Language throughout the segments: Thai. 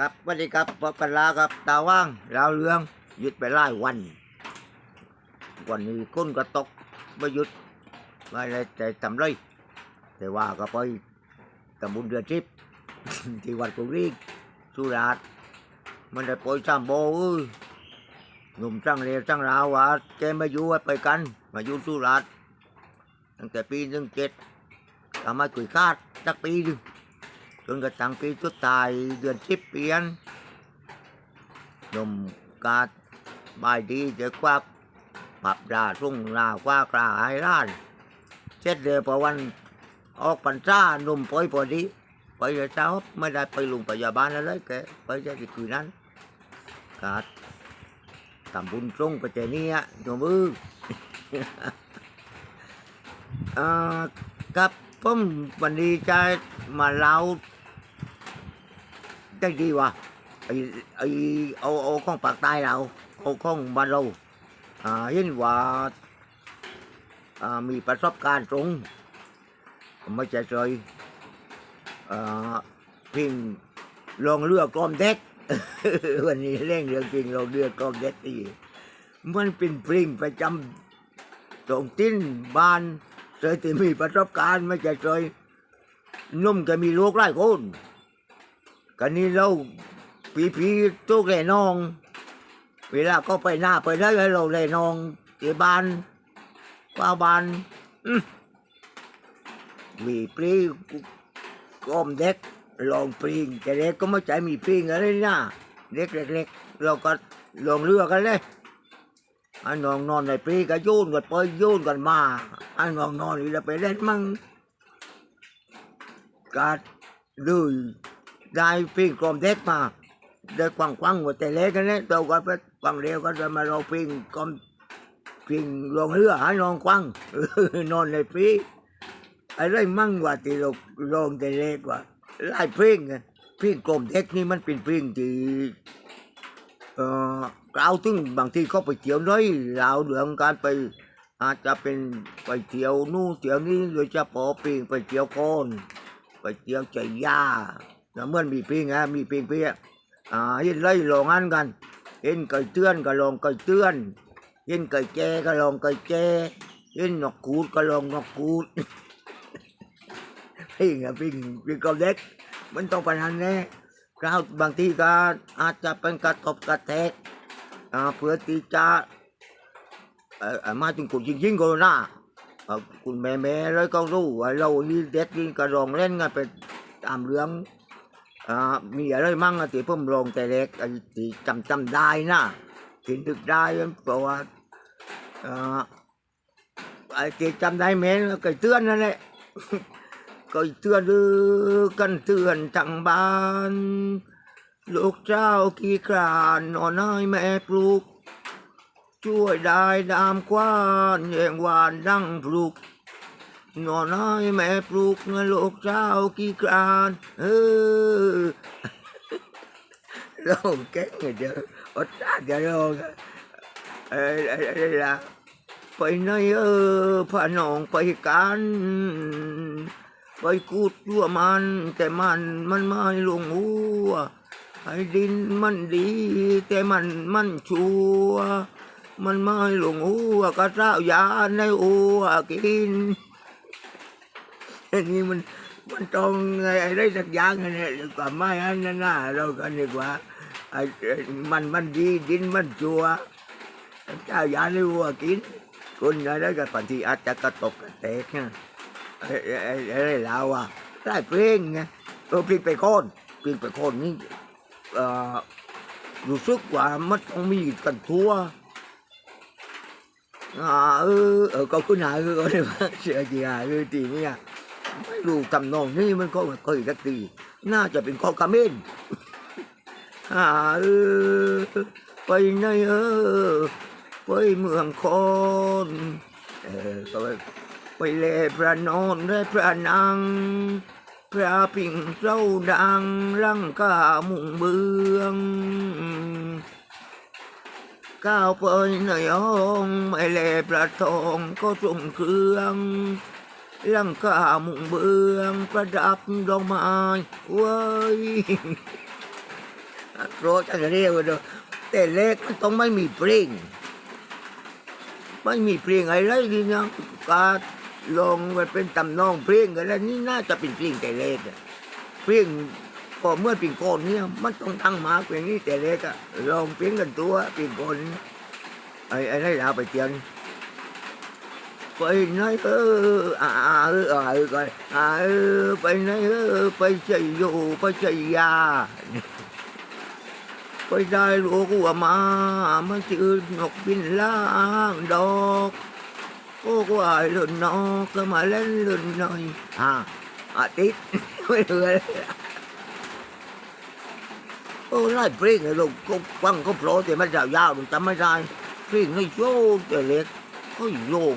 ครับสวัสดีครับพบกันแล้วครับ ตาว่างราวเรืองหยุดไปไล่วัน วันนี้ก้นก็ตกไม่หยุดไม่ได้แต่ทำไรแต่ว่าก็ไปตำบุญเดือนทิพย์ที่วัดกุรีสุราษฎร์มันได้ปล่อยสามโบเอ้ยหนุ่มช่างเร็วช่างราวว่าแกมาอยู่ไปกัน มาอยู่สุราษฎร์ตั้งแต่ปีหนึ่งเจ็ดทำมาคุยคาดสักปีหนึ่ง จนกระทั่งปีสุดท้ายเดือนสิบเปลี่ยนนมกาดบายดีเจะควักผับดาสุ่งลาว่ากลาให้ร้านเช็ดเดือพอวันออกพรรษาหนุ่มปอยพอดีไปเช้าไม่ได้ไปโรงพยาบาลอะไรแกไปแค่ที่คืนนั้นกาดทำบุญส่งไปแต่เนี้ยโยมมืออ่ากับผมวันนี้จะมาเล่า ได้ดีวะไอไอเอาเอาของปากใต้เราเอาของบ้านเราอ่าเห็นว่าอ่ามีประสบการณ์ตรงไม่ใช่ซอยอ่าพิงลองเรือกกล้อมเด็กวันนี้เร่งเรื่องจริงลงเรือกกล้อมเด็กอีกมันเป็นเพลงประจำตรงติ้นบ้านเคยที่มีประสบการณ์ไม่ใช่เคยนุ่มจะมีลูกหลายคน กันนี้เราปีปีๆทุกแล่นอง เวลาก็ไปหน้าไปได้ให้เราแล่นองที่บ้านว่าบ้านมีปรีกอมเด็กลองปริงแต่เด็กก็ไม่ใจมีปริงอะไรนะเด็กเล็กๆเราก็ลงเรือกันเลยอันนองนอนในปรีก็ยุ่นกันไปยุ่นกันมาอันนองนอนนี่เราไปเล่นมั่งกัดดู ได้ปริงกลมเด็กมาได้กว้างกว้างๆหมดแต่เล็กกันเลยเราก็ไปกว้างเร็วก็จะมาเราปริงกลมปริงลงเรือห้น้องกว้างนอนในปรีอะไรมั่งว่าที่เราลงแต่เล็กว่าไล่ปริงอะปริงกลมเด็กนี่มันเป็นปริงที่เอ่อกล่าวถึงบางทีเขาไปเที่ยวน้อยเราเรื่องการไปอาจจะเป็นไปเที่ยวนู่นเที่ยวนี้โดยเฉพาะปิงไปเที่ยวโคนไปเที่ยวใจยา แล้วเมื่อมีปิงฮะมีปิงเพียอ่าเห็นไล่ลองอันกัน เห็นไก่เตือนก็ลองไก่เตือน เห็นไก่แจก็ลองไก่แจเห็นนกกูดก็ลองนกกูดปิงอะปิงปิงกับเด็กมันต้องไปนันแน่คราวบางทีก็อาจจะเป็นกระทบกระแทกอ่าเพื่อที่จะเอ่อเอ่อมาถึงคุณจริงๆก็นะเอ่อคุณแม่แม่ๆเลยก็รู้ว่าเรานี่เด็กนี่ก็ลองเล่นกันไปตามเรื่อง อ่ามีอะไรมั่งอะที่ผมลงแต่เล็กไอ้ที่จำจำได้นะที่นึกได้เพราะว่าอ่าไอ้ที่จำได้แม่นก็เตือนนั่นแหละก็เตือนกันเตือนทางบ้าน ลูกเจ้าขี้ครานนอนให้แม่ปลูก ช่วยได้ดามควานแยงหวานดังปลูก นอนให้แม่ปลูกเงินลูกเจ้าขี้ครานเออเราเก่งเดี๋ยวอดตาเดี๋ยวเราเอ้ยอ้ยเอ้ยล่ะไปไหนเออพาน้องไปกันไปกูดตัวมัน แต่มันมันไม่ลงหัวไอ้ดินมันดี แต่มันมันชัวมันไม่ลงหัวกระเจ้ายาในหัวกิน นี้มันมันต้องอะไรสักอย่างเนี่ยดีกว่าไม่อันนั้นนะเรากันดีกว่าไอ้มันมันดีดินมันชัวเจ้ายาในหัวกินคนอะไรกันบางทีอาจจะกระตกกระแตกนะไอ้ไอ้ไอ้ไอ้เราอะได้เพลงไงเออเพลงไปโคนเพลงไปโคนนี่เอ่อรู้สึกว่ามันต้องมีกันทั่วอ่าเออเออก็คุณหาคือก็ได้ว่าเสียจีหาคือตีเนี่ย ไม่รู้ทำนองนี่มันก็เคยสักทีน่าจะเป็นข้อคอมเมนต์อ่าเออไปไหนเออไปเมืองคอนเออก็ไปไปเลพระนอนและพระนางพระปิ่งเจ้าดังลังกามุงเบืองก้าวไปในห้องไม่เลพระทองก็ทรงเครื่อง ลังกามุงเบืองประดับดอกไม้เว้ยโปรจะเรียกว่าเด้อแต่เล็กต้องไม่มีเพลงไม่มีเพลงอะไรดีนะการลองมันเป็นตำนองเพลงกันแล้วนี่น่าจะเป็นเพลงแต่เล็กอะเพลงพอเมื่อเป็นคนเนี่ยมันต้องตั้งมาเพลงนี้แต่เล็กอะลองเพลงกันตัวเป็นคนไอ้ไอ้นี่เราไปเตียน ไปไหนเอออาเอออาเออก่อนอ่าเออไปไหนเออไปชัยโยไปชัยยาไปได้ลูกว่ามามันชื่อนกบินล่างดอกโอ้ก็ไอ้เล่นนอกก็มาเล่นล่นหน่อยอ่าอาทิตย์ไม่เหลือโอ้ไล่เพลงเลยลูกก็ฟังก็โปรแต่มันยาวๆจำไม่ได้เพลงไม่โยงแต่เล็กก็โยง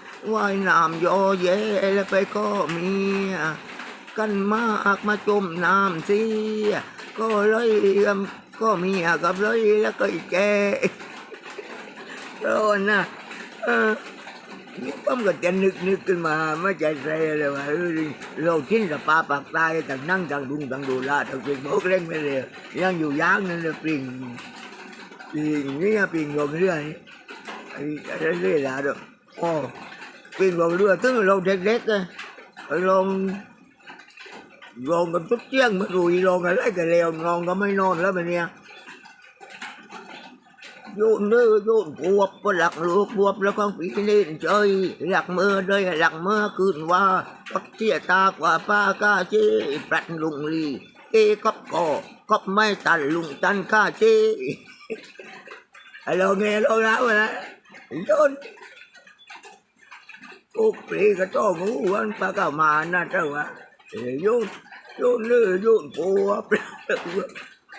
ว่ายน้ำโยเยแล้วไปก็เมียกันมากมาจมน้ำเสียก็เลยก็เมียกับเลยแล้วก็อีแกร้อนนะเออนี่ผมก็จะนึกนึกขึ้นมาไม่ใจใจเลยว่าเราทิ้นกับปลาปากตายต่างนั่งต่างดุงต่างดูลาต่างเป็นโบกเล่นไปเลยยังอยู่ย่างนั่นเลยปริงปริงนี่ปริงลงเรื่อยไอ้เรื่อยๆแล้วด้วยโอ้ ปีนลงเรือตึ้งเราเด็กๆเลยไปลงลงกันทุกเที่ยงมาดูลงกันไรกันเร็วลงก็ไม่นอนแล้วแบบเนี้ยโยนเนื้อโยนบวบก็หลักลูกบวบแล้วก็ปีนี้เจยหลักเมื่อเลยหลักเมื่อคืนว่าก็เที่ยตากว่าป้ากาเจปรัดลุงลีเอ้ก็ก็ก็ไม่ตันลุงตันข้าเจไอ้เราเงี้ยเราแล้วนะโยน กุกปีก็ต้องหูวันปากามานะเจ้าวะโยนโยนเนื้อโยนปัว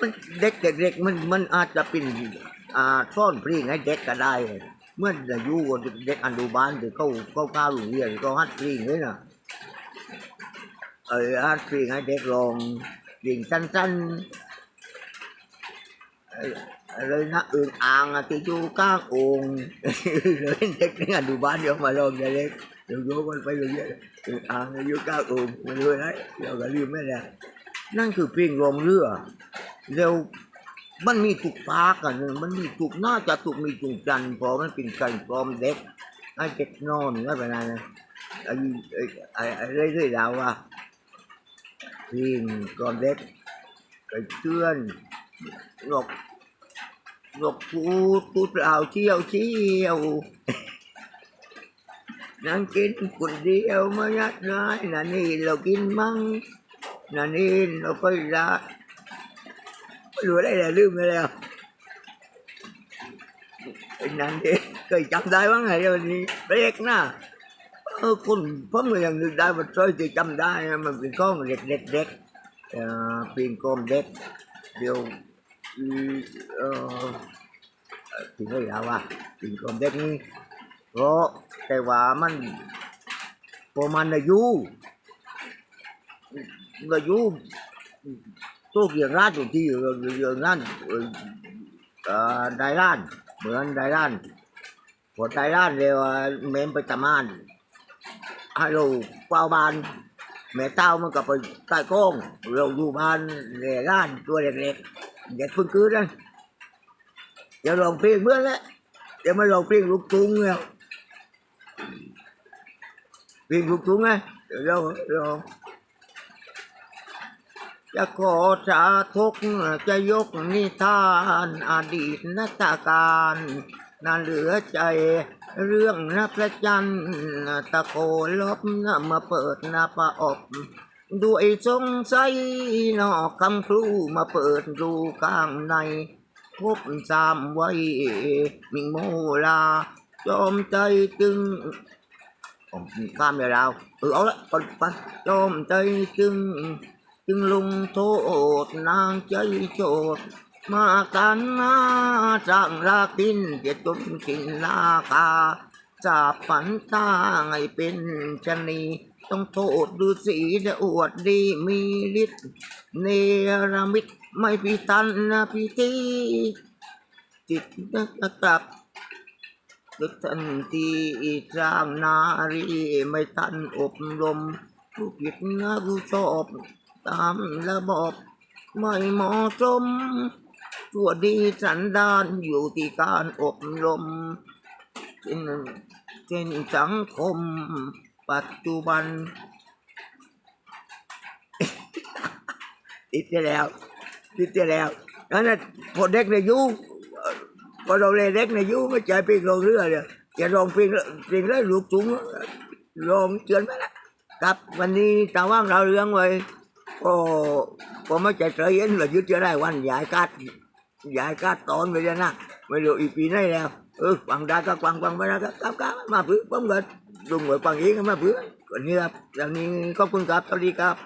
มันเด็กเด็กมันมันอาจจะเป็นอ่าซ่อนพรีให้เด็กก็ได้เมื่อจะอยู่เด็กอนุบาลหรือเขาเขาก้าวหลงเรียนก็ฮัดพรีนี่นะเออฮัดพรีให้เด็กลองยิงสั้นๆอเลยนะอึ่งอ่างอะติจูก้างองเล่นเด็กนี่อะดูบ้านเดี๋ยวมาลองเด็ก งค์มาดูนะเราก็ลืมไม่ได้นั่นคือเพลงลงเรือแล้วมันมีถูกปากอะเนี่ยมันมีถูกน่าจะถูกมีถูกจันทร์เพอมันเป็นการปลอมเด็กให้เด็กนอนไม่เป็นไรนะไอ้ไอ้ไอ้เรื่อยๆแล้วว่าเพลงปลอมเด็กไปเชื่อนนกนกพูดพูดเปล่าเที่ยวเที่ยว นั่งกินคนเดียวไม่ยัดน้อยนั่นนี่เรากินมั้งนั่นนี่เราก็ละไม่รู้อะไรเลยลืมไปแล้วนั่นเองเคยจำได้ว่าไงวันนี้เบรกนะเออคนผมก็ยังนึกได้ว่าซอยที่จำได้มันเป็นข้องเด็กเด็กเด็กเอ่อเป็นกลมเด็กเดี๋ยวอืมเออ thì nói là ว่าถึงความเด็กนี้เพราะ แต่ว่ามันพอมันอายุอายุตัวเกียงร้านอยู่ที่อยู่อยู่ร้านอ่อไดร้านเหมือนไดร้านพอไดร้านเร็วเมมไปทำงานฮัลโหลเฝ้าบ้านแม่เต้ามันก็ไปใต้กล้องเราอยู่บ้านในร้านตัวเล็กๆเด็กเพิ่งคืนนั่นเดี๋ยวลองเพลงเมื่อแล้วเดี๋ยวมาลองเพลงลูกทุ่งแล้ว เพลงลูกทุ่งไงเดี๋ยวเราลองจะขอสาทกจะยกนิทานอดีตนักการน่าเหลือใจเรื่องนับพระจันทร์ตะโกลบมาเปิดหนาปะอบด้วยสงสัยนอกคำครูมาเปิดดูข้างในพบสามไว้มิงโมลา จอมใจตึงผมข้ามยเราเออเอาละไปไปจอมใจตึง จึงลงโทษนางใจโจดมากันนาจังลากินเกียรตุนกินราคาจะฝันตาไงเป็นชะนีต้องโทษดูสีและอวดดีมีฤทธิ์เนรมิตไม่พิตันนะพิธีจิตนะครับ ตึกทันทีสร้างนารีไม่ทันอบรมผู้ผิดนะผู้ชอบตามระบอบไม่เหมาะสมตัวดีสันดานอยู่ที่การอบรมเช่นเช่นสังคม ปัจจุบันติดไปแล้วติดไปแล้วนั่นน่ะพอเด็กในยุคเอ่อ พอเราเล่นเด็กในยุคไม่ใจเพลงลงเรือเลยจะลองเพลงเพลงแล้วลูกจุงลองเตือนไปละครับวันนี้ตาว่างเราเรื่องไว้ก็ก็ไม่ใจเฉยเย็นว่ายึดจะได้วันยายกัดยายกัดตอนไปแล้วนะไม่รู้อีกปีไหนแล้วเออฟังได้ก็ฟังฟังไปนะครับครับครับมาพื้นผมก็ลุงไว้ฟังเองก็มาพื้นคนนี้ครับอย่างนี้ขอบคุณครับสวัสดีครับ